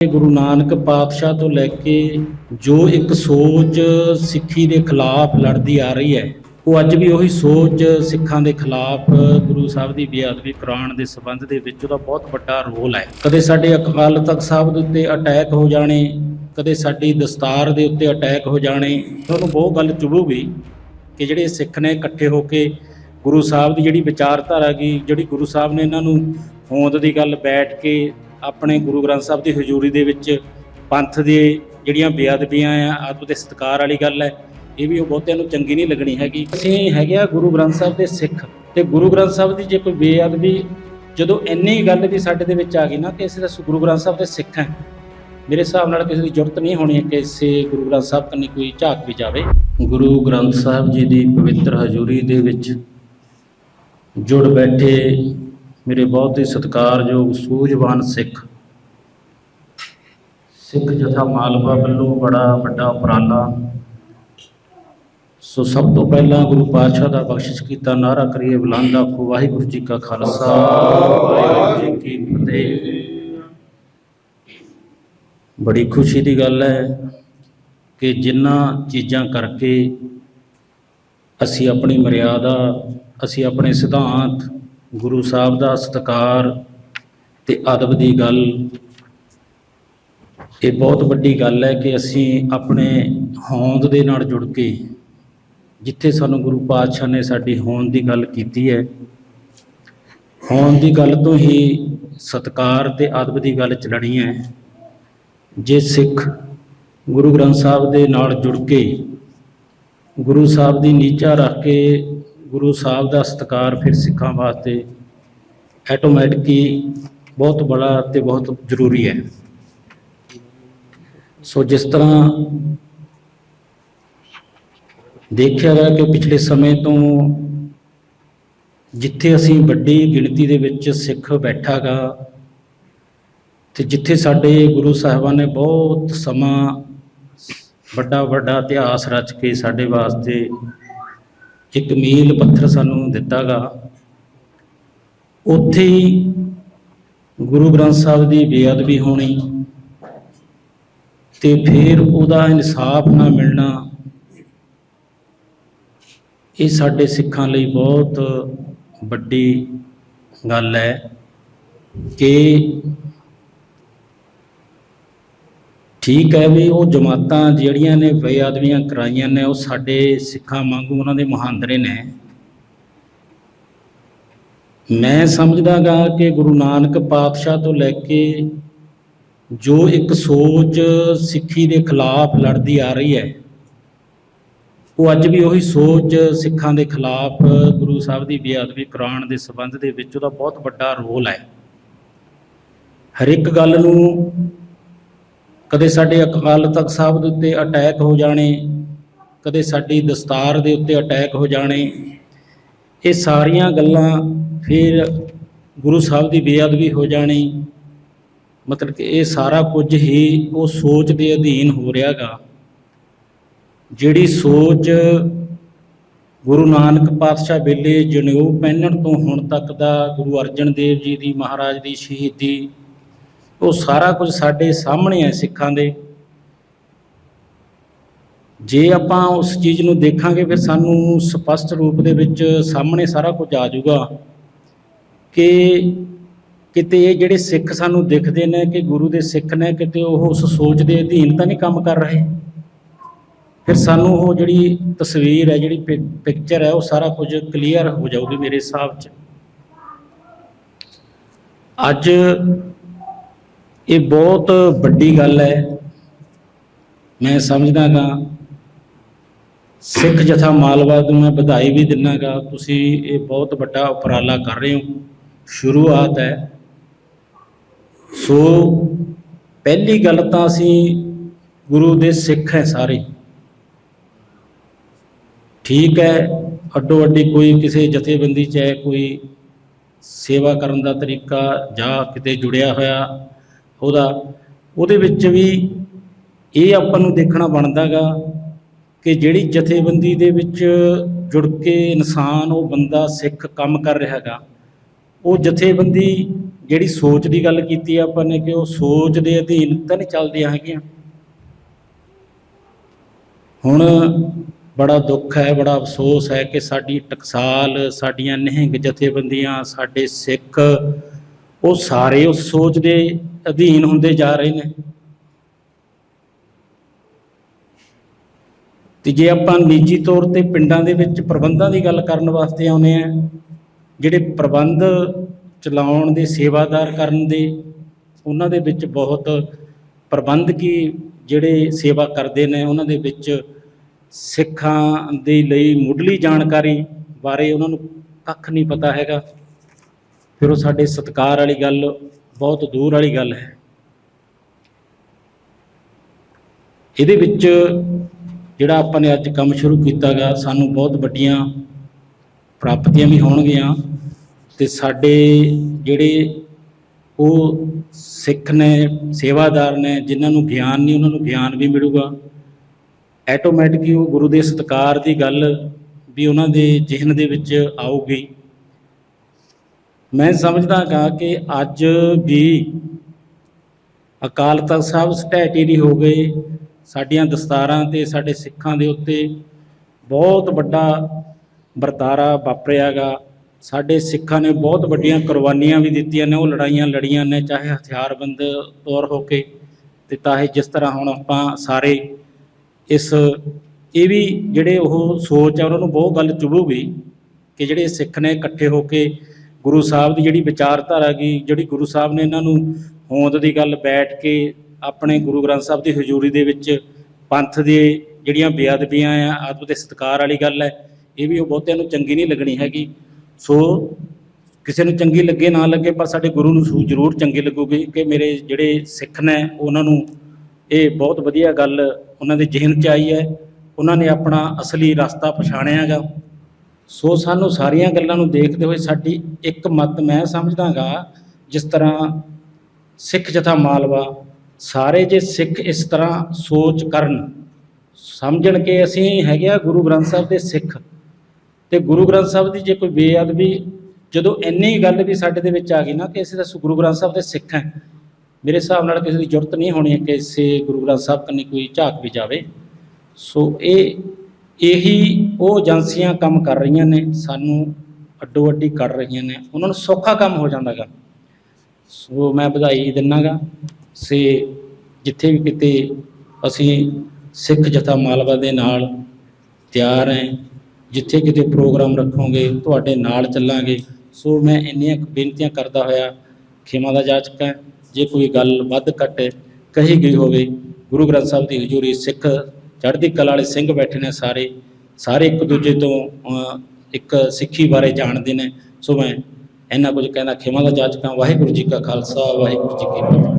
ਗੁਰੂ ਨਾਨਕ ਪਾਤਸ਼ਾਹ ਤੋਂ ਲੈ ਕੇ ਜੋ ਇੱਕ ਸੋਚ ਸਿੱਖੀ ਦੇ ਖਿਲਾਫ ਲੜਦੀ ਆ ਰਹੀ ਹੈ, ਉਹ ਅੱਜ ਵੀ ਉਹੀ ਸੋਚ ਸਿੱਖਾਂ ਦੇ ਖਿਲਾਫ ਗੁਰੂ ਸਾਹਿਬ ਦੀ ਬੇਅਦਬੀ ਕਰਾਉਣ ਦੇ ਸਬੰਧ ਦੇ ਵਿੱਚ ਉਹਦਾ ਬਹੁਤ ਵੱਡਾ ਰੋਲ ਹੈ। ਕਦੇ ਸਾਡੇ ਅਕਾਲ ਤਖਤ ਸਾਹਿਬ ਦੇ ਉੱਤੇ ਅਟੈਕ ਹੋ ਜਾਣੇ, ਕਦੇ ਸਾਡੀ ਦਸਤਾਰ ਦੇ ਉੱਤੇ ਅਟੈਕ ਹੋ ਜਾਣੇ ਤੁਹਾਨੂੰ ਬਹੁਤ ਗੱਲ ਚੁਭੂਗੀ ਕਿ ਜਿਹੜੇ ਸਿੱਖ ਨੇ ਇਕੱਠੇ ਹੋ ਕੇ ਗੁਰੂ ਸਾਹਿਬ ਦੀ ਜਿਹੜੀ ਵਿਚਾਰਧਾਰਾ ਗਈ ਜਿਹੜੀ ਗੁਰੂ ਸਾਹਿਬ ਨੇ ਇਹਨਾਂ ਨੂੰ ਹੋਂਦ ਦੀ ਗੱਲ ਬੈਠ ਕੇ ਆਪਣੇ ਗੁਰੂ ਗ੍ਰੰਥ ਸਾਹਿਬ ਦੀ ਹਜ਼ੂਰੀ ਦੇ ਵਿੱਚ ਪੰਥ ਦੇ ਜਿਹੜੀਆਂ ਬੇਅਦਬੀਆਂ ਆ ਆਦਮ ਦੇ ਸਤਿਕਾਰ ਵਾਲੀ ਗੱਲ ਹੈ, ਇਹ ਵੀ ਉਹ ਬਹੁਤਿਆਂ ਨੂੰ ਚੰਗੀ ਨਹੀਂ ਲੱਗਣੀ ਹੈਗੀ। ਅਸੀਂ ਹੈਗੇ ਆ ਗੁਰੂ ਗ੍ਰੰਥ ਸਾਹਿਬ ਦੇ ਸਿੱਖ ਤੇ ਗੁਰੂ ਗ੍ਰੰਥ ਸਾਹਿਬ ਦੀ ਜੇ ਕੋਈ ਬੇਅਦਬੀ ਜਦੋਂ ਇੰਨੀ ਗੱਲ ਵੀ ਸਾਡੇ ਦੇ ਵਿੱਚ ਆ ਗਈ ਨਾ ਕਿ ਅਸੀਂ ਤਾਂ ਗੁਰੂ ਗ੍ਰੰਥ ਸਾਹਿਬ ਦੇ ਸਿੱਖ ਹਾਂ, ਮੇਰੇ ਹਿਸਾਬ ਨਾਲ ਕਿਸੇ ਦੀ ਜ਼ਰੂਰਤ ਨਹੀਂ ਹੋਣੀ ਹੈ ਕਿ ਇਸੇ ਗੁਰੂ ਗ੍ਰੰਥ ਸਾਹਿਬ ਕੰਨੀ ਕੋਈ ਝਾਕ ਵੀ ਜਾਵੇ। ਗੁਰੂ ਗ੍ਰੰਥ ਸਾਹਿਬ ਜੀ ਦੀ ਪਵਿੱਤਰ ਹਜ਼ੂਰੀ ਦੇ ਵਿੱਚ ਜੁੜ ਬੈਠੇ ਮੇਰੇ ਬਹੁਤ ਹੀ ਸਤਿਕਾਰਯੋਗ, ਸੂਝਵਾਨ ਸਿੱਖ। ਸਿੱਖ ਜਥਾ ਮਾਲਵਾ ਵੱਲੋਂ ਬੜਾ ਵੱਡਾ ਉਪਰਾਲਾ। ਸੋ ਸਭ ਤੋਂ ਪਹਿਲਾਂ ਗੁਰੂ ਪਾਤਸ਼ਾਹ ਦਾ ਬਖਸ਼ਿਸ਼ ਕੀਤਾ, ਨਾਰਾ ਕਰੀਏ ਬੁਲੰਦ ਆਖੋ, ਵਾਹਿਗੁਰੂ ਜੀ ਕਾ ਖਾਲਸਾ, ਵਾਹਿਗੁਰੂ ਜੀ ਕੀ ਫਤਿਹ। ਬੜੀ ਖੁਸ਼ੀ ਦੀ ਗੱਲ ਹੈ ਕਿ ਜਿਨ੍ਹਾਂ ਚੀਜ਼ਾਂ ਕਰਕੇ ਅਸੀਂ ਆਪਣੀ ਮਰਿਆਦਾ, ਅਸੀਂ ਆਪਣੇ ਸਿਧਾਂਤ ਗੁਰੂ ਸਾਹਿਬ ਦਾ ਸਤਿਕਾਰ ਤੇ ਅਦਬ ਦੀ ਗੱਲ। ਇਹ ਬਹੁਤ ਵੱਡੀ ਗੱਲ ਹੈ ਕਿ ਅਸੀਂ ਆਪਣੇ ਹੋਂਦ ਦੇ ਨਾਲ ਜੁੜ ਕੇ ਜਿੱਥੇ ਸਾਨੂੰ ਗੁਰੂ ਪਾਤਸ਼ਾਹ ਨੇ ਸਾਡੀ ਹੋਂਦ ਦੀ ਗੱਲ ਕੀਤੀ ਹੈ, ਹੋਂਦ ਦੀ ਗੱਲ ਤੋਂ ਹੀ ਸਤਿਕਾਰ ਤੇ ਅਦਬ ਦੀ ਗੱਲ ਚੱਲਣੀ ਹੈ। ਜੇ ਸਿੱਖ ਗੁਰੂ ਗ੍ਰੰਥ ਸਾਹਿਬ ਦੇ ਨਾਲ ਜੁੜ ਕੇ ਗੁਰੂ ਸਾਹਿਬ ਦੀ ਨੀਚਾ ਰੱਖ ਕੇ ਗੁਰੂ ਸਾਹਿਬ ਦਾ ਸਤਿਕਾਰ ਫਿਰ ਸਿੱਖਾਂ ਵਾਸਤੇ ਆਟੋਮੈਟਿਕਲੀ ਬਹੁਤ ਬੜਾ ਤੇ ਬਹੁਤ ਜ਼ਰੂਰੀ ਹੈ। ਸੋ ਜਿਸ ਤਰ੍ਹਾਂ ਦੇਖਿਆ ਗਿਆ ਕਿ ਪਿਛਲੇ ਸਮੇਂ ਤੋਂ ਜਿੱਥੇ ਅਸੀਂ ਵੱਡੀ ਗਿਣਤੀ ਦੇ ਵਿੱਚ ਸਿੱਖ ਬੈਠਾਗਾ ਤੇ ਜਿੱਥੇ ਸਾਡੇ ਗੁਰੂ ਸਾਹਿਬਾਨ ਨੇ ਬਹੁਤ ਸਮਾਂ ਵੱਡਾ ਵੱਡਾ ਇਤਿਹਾਸ ਰਚ ਕੇ ਸਾਡੇ ਵਾਸਤੇ ਇੱਕ ਮੀਲ ਪੱਥਰ ਸਾਨੂੰ ਦਿੱਤਾਗਾ। ਉੱਥੇ ਹੀ ਗੁਰੂ ਗ੍ਰੰਥ ਸਾਹਿਬ ਦੀ ਬੇਅਦਬੀ ਹੋਣੀ ਤੇ ਫਿਰ ਉਹਦਾ ਇਨਸਾਫ ਨਾ ਮਿਲਣਾ, ਇਹ ਸਾਡੇ ਸਿੱਖਾਂ ਲਈ ਬਹੁਤ ਵੱਡੀ ਗੱਲ ਹੈ ਕਿ ਠੀਕ ਹੈ ਵੀ ਉਹ ਜਮਾਤਾਂ ਜਿਹੜੀਆਂ ਨੇ ਬੇਅਦਬੀਆਂ ਕਰਾਈਆਂ ਨੇ, ਉਹ ਸਾਡੇ ਸਿੱਖਾਂ ਵਾਂਗੂ ਉਹਨਾਂ ਦੇ ਮਹਾਂਦਰੇ ਨੇ। ਮੈਂ ਸਮਝਦਾਗਾ ਕਿ ਗੁਰੂ ਨਾਨਕ ਪਾਤਸ਼ਾਹ ਤੋਂ ਲੈ ਕੇ ਜੋ ਇੱਕ ਸੋਚ ਸਿੱਖੀ ਦੇ ਖਿਲਾਫ ਲੜਦੀ ਆ ਰਹੀ ਹੈ, ਉਹ ਅੱਜ ਵੀ ਉਹੀ ਸੋਚ ਸਿੱਖਾਂ ਦੇ ਖਿਲਾਫ ਗੁਰੂ ਸਾਹਿਬ ਦੀ ਬੇਅਦਬੀ ਕਰਾਉਣ ਦੇ ਸਬੰਧ ਦੇ ਵਿੱਚ ਉਹਦਾ ਬਹੁਤ ਵੱਡਾ ਰੋਲ ਹੈ। ਹਰ ਇੱਕ ਗੱਲ ਨੂੰ ਕਦੇ ਸਾਡੇ ਅਕਾਲ ਤਖਤ ਸਾਹਿਬ ਦੇ ਉੱਤੇ ਅਟੈਕ ਹੋ ਜਾਣੇ, ਕਦੇ ਸਾਡੀ ਦਸਤਾਰ ਦੇ ਉੱਤੇ ਅਟੈਕ ਹੋ ਜਾਣੇ। ਇਹ ਸਾਰੀਆਂ ਗੱਲਾਂ ਫਿਰ ਗੁਰੂ ਸਾਹਿਬ ਦੀ ਬੇਅਦਬੀ ਹੋ ਜਾਣੀ। ਮਤਲਬ ਕਿ ਇਹ ਸਾਰਾ ਕੁਝ ਹੀ ਉਹ ਸੋਚ ਦੇ ਅਧੀਨ ਹੋ ਰਿਹਾਗਾ। ਜਿਹੜੀ ਸੋਚ ਗੁਰੂ ਨਾਨਕ ਪਾਤਸ਼ਾਹ ਵੇਲੇ ਜਨੇਊ ਪਹਿਨਣ ਤੋਂ ਹੁਣ ਤੱਕ ਦਾ ਗੁਰੂ ਅਰਜਨ ਦੇਵ ਜੀ ਦੀ, ਮਹਾਰਾਜ ਦੀ ਸ਼ਹੀਦੀ ਉਹ ਸਾਰਾ ਕੁਝ ਸਾਡੇ ਸਾਹਮਣੇ ਹੈ ਸਿੱਖਾਂ ਦੇ। ਜੇ ਆਪਾਂ ਉਸ ਚੀਜ਼ ਨੂੰ ਦੇਖਾਂਗੇ, ਫਿਰ ਸਾਨੂੰ ਸਪਸ਼ਟ ਰੂਪ ਦੇ ਵਿੱਚ ਸਾਹਮਣੇ ਸਾਰਾ ਕੁਝ ਆ ਜਾਊਗਾ ਕਿ ਕਿਤੇ ਇਹ ਜਿਹੜੇ ਸਿੱਖ ਸਾਨੂੰ ਦਿਖਦੇ ਨੇ, ਕਿ ਗੁਰੂ ਦੇ ਸਿੱਖ ਨੇ, ਕਿਤੇ ਉਹ ਉਸ ਸੋਚ ਦੇ ਅਧੀਨ ਤਾਂ ਨਹੀਂ ਕੰਮ ਕਰ ਰਹੇ। ਫਿਰ ਸਾਨੂੰ ਉਹ ਜਿਹੜੀ ਤਸਵੀਰ ਹੈ, ਜਿਹੜੀ ਪਿਕਚਰ ਹੈ, ਉਹ ਸਾਰਾ ਕੁਝ ਕਲੀਅਰ ਹੋ ਜਾਊਗੀ ਮੇਰੇ ਹਿਸਾਬ 'ਚ। ਅੱਜ ਇਹ ਬਹੁਤ ਵੱਡੀ ਗੱਲ ਹੈ। ਮੈਂ ਸਮਝਦਾ ਸਮਝਦਾਗਾ ਸਿੱਖ ਜਥਾ ਮਾਲਵਾ ਨੂੰ ਮੈਂ ਵਧਾਈ ਵੀ ਦਿੰਨਾਗਾ ਤੁਸੀਂ ਇਹ ਬਹੁਤ ਵੱਡਾ ਉਪਰਾਲਾ ਕਰ ਰਹੇ ਹੋ। ਸ਼ੁਰੂਆਤ ਹੈ। ਸੋ ਪਹਿਲੀ ਗੱਲ ਤਾਂ ਅਸੀਂ ਗੁਰੂ ਦੇ ਸਿੱਖ ਹੈ ਸਾਰੇ। ਠੀਕ ਹੈ, ਅੱਡੋ ਅੱਡੀ ਕੋਈ ਕਿਸੇ ਜਥੇਬੰਦੀ 'ਚ ਹੈ, ਕੋਈ ਸੇਵਾ ਕਰਨ ਦਾ ਤਰੀਕਾ ਜਾਂ ਕਿਤੇ ਜੁੜਿਆ ਹੋਇਆ। ਉਹਦਾ, ਉਹਦੇ ਵਿੱਚ ਵੀ ਇਹ ਆਪਾਂ ਨੂੰ ਦੇਖਣਾ ਬਣਦਾਗਾ ਕਿ ਜਿਹੜੀ ਜਥੇਬੰਦੀ ਦੇ ਵਿੱਚ ਜੁੜ ਕੇ ਇਨਸਾਨ, ਉਹ ਬੰਦਾ ਸਿੱਖ ਕੰਮ ਕਰ ਰਿਹਾ ਹੈਗਾ, ਉਹ ਜਥੇਬੰਦੀ ਜਿਹੜੀ ਸੋਚ ਦੀ ਗੱਲ ਕੀਤੀ ਆ ਆਪਾਂ ਨੇ ਕਿ ਉਹ ਸੋਚ ਦੇ ਅਧੀਨ ਤਾਂ ਨਹੀਂ ਚੱਲਦੀਆਂ ਹੈਗੀਆਂ। ਹੁਣ ਬੜਾ ਦੁੱਖ ਹੈ, ਬੜਾ ਅਫਸੋਸ ਹੈ ਕਿ ਸਾਡੀ ਟਕਸਾਲ, ਸਾਡੀਆਂ ਨਿਹੰਗ ਜਥੇਬੰਦੀਆਂ, ਸਾਡੇ ਸਿੱਖ, ਉਹ ਸਾਰੇ ਉਸ ਸੋਚ ਦੇ ਅਧੀਨ ਹੁੰਦੇ ਜਾ ਰਹੇ ਨੇ। ਤੇ ਜੇ ਆਪਾਂ ਨਿੱਜੀ ਤੌਰ ਤੇ ਪਿੰਡਾਂ ਦੇ ਵਿੱਚ ਪ੍ਰਬੰਧਾਂ ਦੀ ਗੱਲ ਕਰਨ ਵਾਸਤੇ ਆਉਨੇ ਆ ਜਿਹੜੇ ਪ੍ਰਬੰਧ ਚਲਾਉਣ ਦੇ, ਸੇਵਾਦਾਰ ਕਰਨ ਦੇ, ਉਹਨਾਂ ਦੇ ਵਿੱਚ ਬਹੁਤ ਪ੍ਰਬੰਧਕੀ ਜਿਹੜੇ ਸੇਵਾ ਕਰਦੇ ਨੇ, ਉਹਨਾਂ ਦੇ ਵਿੱਚ ਸਿੱਖਾਂ ਦੇ ਲਈ ਮੁੱਢਲੀ ਜਾਣਕਾਰੀ ਬਾਰੇ ਉਹਨਾਂ ਨੂੰ ਕੱਖ ਨਹੀਂ ਪਤਾ ਹੈਗਾ। ਫਿਰ ਉਹ ਸਾਡੇ ਸਤਿਕਾਰ ਵਾਲੀ ਗੱਲ ਬਹੁਤ ਦੂਰ ਵਾਲੀ ਗੱਲ ਹੈ। ਇਹਦੇ ਵਿੱਚ ਜਿਹੜਾ ਆਪਾਂ ਨੇ ਅੱਜ ਕੰਮ ਸ਼ੁਰੂ ਕੀਤਾਗਾ, ਸਾਨੂੰ ਬਹੁਤ ਵੱਡੀਆਂ ਪ੍ਰਾਪਤੀਆਂ ਵੀ ਹੋਣਗੀਆਂ ਤੇ ਸਾਡੇ ਜਿਹੜੇ ਉਹ ਸਿੱਖ ਨੇ, ਸੇਵਾਦਾਰ ਨੇ, ਜਿਨ੍ਹਾਂ ਨੂੰ ਗਿਆਨ ਨਹੀਂ, ਉਹਨਾਂ ਨੂੰ ਗਿਆਨ ਵੀ ਮਿਲੂਗਾ। ਆਟੋਮੈਟਿਕ ਹੀ ਉਹ ਗੁਰੂ ਦੇ ਸਤਕਾਰ ਦੀ ਗੱਲ ਵੀ ਉਹਨਾਂ ਦੇ ਜ਼ਿਹਨ ਦੇ ਵਿੱਚ ਆਊਗੀ। ਮੈਂ ਸਮਝਦਾ ਗਾ ਕਿ ਅੱਜ ਵੀ ਅਕਾਲ ਤਖਤ ਸਾਹਿਬ ਸਟੈਟੀ ਨਹੀਂ ਹੋ ਗਏ, ਸਾਡੀਆਂ ਦਸਤਾਰਾਂ ਤੇ ਸਾਡੇ ਸਿੱਖਾਂ ਦੇ ਉੱਤੇ ਬਹੁਤ ਵੱਡਾ ਵਰਤਾਰਾ ਵਾਪਰਿਆਗਾ। ਸਾਡੇ ਸਿੱਖਾਂ ਨੇ ਬਹੁਤ ਵੱਡੀਆਂ ਕੁਰਬਾਨੀਆਂ ਵੀ ਦਿੱਤੀਆਂ ਨੇ, ਉਹ ਲੜਾਈਆਂ ਲੜੀਆਂ ਨੇ, ਚਾਹੇ ਹਥਿਆਰਬੰਦ ਤੌਰ ਹੋ ਕੇ ਤੇ ਚਾਹੇ ਜਿਸ ਤਰ੍ਹਾਂ ਹੁਣ ਆਪਾਂ ਸਾਰੇ ਇਸ, ਇਹ ਵੀ ਜਿਹੜੇ ਉਹ ਸੋਚ ਆ, ਉਹਨਾਂ ਨੂੰ ਬਹੁਤ ਗੱਲ ਚੁਭੂਗੀ ਕਿ ਜਿਹੜੇ ਸਿੱਖ ਨੇ ਇਕੱਠੇ ਹੋ ਕੇ ਗੁਰੂ ਸਾਹਿਬ ਦੀ ਜਿਹੜੀ ਵਿਚਾਰਧਾਰਾ ਗਈ ਜਿਹੜੀ ਗੁਰੂ ਸਾਹਿਬ ਨੇ ਇਹਨਾਂ ਨੂੰ ਹੋਂਦ ਦੀ ਗੱਲ ਬੈਠ ਕੇ ਆਪਣੇ ਗੁਰੂ ਗ੍ਰੰਥ ਸਾਹਿਬ ਦੀ ਹਜ਼ੂਰੀ ਦੇ ਵਿੱਚ ਪੰਥ ਦੇ ਜਿਹੜੀਆਂ ਬੇਅਦਬੀਆਂ ਆ ਆਦਮ ਦੇ ਸਤਿਕਾਰ ਵਾਲੀ ਗੱਲ ਹੈ, ਇਹ ਵੀ ਉਹ ਬਹੁਤਿਆਂ ਨੂੰ ਚੰਗੀ ਨਹੀਂ ਲੱਗਣੀ ਹੈਗੀ। ਸੋ ਕਿਸੇ ਨੂੰ ਚੰਗੀ ਲੱਗੇ ਨਾ ਲੱਗੇ, ਪਰ ਸਾਡੇ ਗੁਰੂ ਨੂੰ ਜ਼ਰੂਰ ਚੰਗੀ ਲੱਗੂਗੀ ਕਿ ਮੇਰੇ ਜਿਹੜੇ ਸਿੱਖ ਨੇ, ਉਹਨਾਂ ਨੂੰ ਇਹ ਬਹੁਤ ਵਧੀਆ ਗੱਲ ਉਹਨਾਂ ਦੇ ਜ਼ਿਹਨ 'ਚ ਆਈ ਹੈ। ਉਹਨਾਂ ਨੇ ਆਪਣਾ ਅਸਲੀ ਰਸਤਾ ਪਛਾਣਿਆਗਾ ਸੋ ਸਾਨੂੰ ਸਾਰੀਆਂ ਗੱਲਾਂ ਨੂੰ ਦੇਖਦੇ ਹੋਏ ਸਾਡੀ ਇੱਕ ਮਤ ਮੈਂ ਸਮਝਦਾਗਾ, ਜਿਸ ਤਰ੍ਹਾਂ ਸਿੱਖ ਜਥਾ ਮਾਲਵਾ, ਸਾਰੇ ਜੇ ਸਿੱਖ ਇਸ ਤਰ੍ਹਾਂ ਸੋਚ ਕਰਨ, ਸਮਝਣ ਕਿ ਅਸੀਂ ਹੈਗੇ ਆ ਗੁਰੂ ਗ੍ਰੰਥ ਸਾਹਿਬ ਦੇ ਸਿੱਖ। ਤੇ ਗੁਰੂ ਗ੍ਰੰਥ ਸਾਹਿਬ ਦੀ ਜੇ ਕੋਈ ਬੇਅਦਬੀ ਜਦੋਂ ਇੰਨੀ ਗੱਲ ਵੀ ਸਾਡੇ ਦੇ ਵਿੱਚ ਆ ਗਈ ਨਾ ਕਿ ਅਸੀਂ ਤਾਂ ਗੁਰੂ ਗ੍ਰੰਥ ਸਾਹਿਬ ਦੇ ਸਿੱਖ ਹਾਂ। ਮੇਰੇ ਹਿਸਾਬ ਨਾਲ ਕਿਸੇ ਦੀ ਜ਼ਰੂਰਤ ਨਹੀਂ ਹੋਣੀ ਕਿ ਇਸੇ ਗੁਰੂ ਗ੍ਰੰਥ ਸਾਹਿਬ ਕੰਨੀ ਕੋਈ ਝਾਕ ਵੀ ਜਾਵੇ। ਸੋ ਇਹ ਇਹੀ ਉਹ ਏਜੰਸੀਆਂ ਕੰਮ ਕਰ ਰਹੀਆਂ ਨੇ, ਸਾਨੂੰ ਅੱਡੋ ਅੱਡੀ ਕਰ ਰਹੀਆਂ ਨੇ। ਉਹਨਾਂ ਨੂੰ ਸੌਖਾ ਕੰਮ ਹੋ ਜਾਂਦਾਗਾ। ਸੋ ਮੈਂ ਵਧਾਈ ਦਿੰਨਾਗਾ। ਸੇ ਜਿੱਥੇ ਵੀ ਕਿਤੇ ਅਸੀਂ ਸਿੱਖ ਜਥਾ ਮਾਲਵਾ ਦੇ ਨਾਲ ਤਿਆਰ ਹੈ ਜਿੱਥੇ ਕਿਤੇ ਪ੍ਰੋਗਰਾਮ ਰੱਖੋਗੇ, ਤੁਹਾਡੇ ਨਾਲ ਚੱਲਾਂਗੇ। ਸੋ ਮੈਂ ਇੰਨੀਆਂ ਬੇਨਤੀਆਂ ਕਰਦਾ ਹੋਇਆ, ਖਿਮਾ ਦਾ ਜਾਚਕ ਹੈ ਜੇ ਕੋਈ ਗੱਲ ਵੱਧ ਘੱਟ ਕਹੀ ਗਈ ਹੋਵੇ, ਗੁਰੂ ਗ੍ਰੰਥ ਸਾਹਿਬ ਦੀ ਹਜ਼ੂਰੀ ਸਿੱਖ ਚੜ੍ਹਦੀ ਕਲਾ ਵਾਲੇ ਸਿੰਘ ਬੈਠੇ ਨੇ ਸਾਰੇ ਸਾਰੇ ਇੱਕ ਦੂਜੇ ਤੋਂ ਇੱਕ ਸਿੱਖੀ ਬਾਰੇ ਜਾਣਦੇ ਨੇ। ਸੋ ਮੈਂ ਇੰਨਾ ਕੁਝ ਕਹਿੰਦਾ, ਖਿਮਾ ਦਾ ਜਾਚਕਾਂ ਵਾਹਿਗੁਰੂ ਜੀ ਕਾ ਖਾਲਸਾ, ਵਾਹਿਗੁਰੂ ਜੀ ਕੀ ਫਤਿਹ।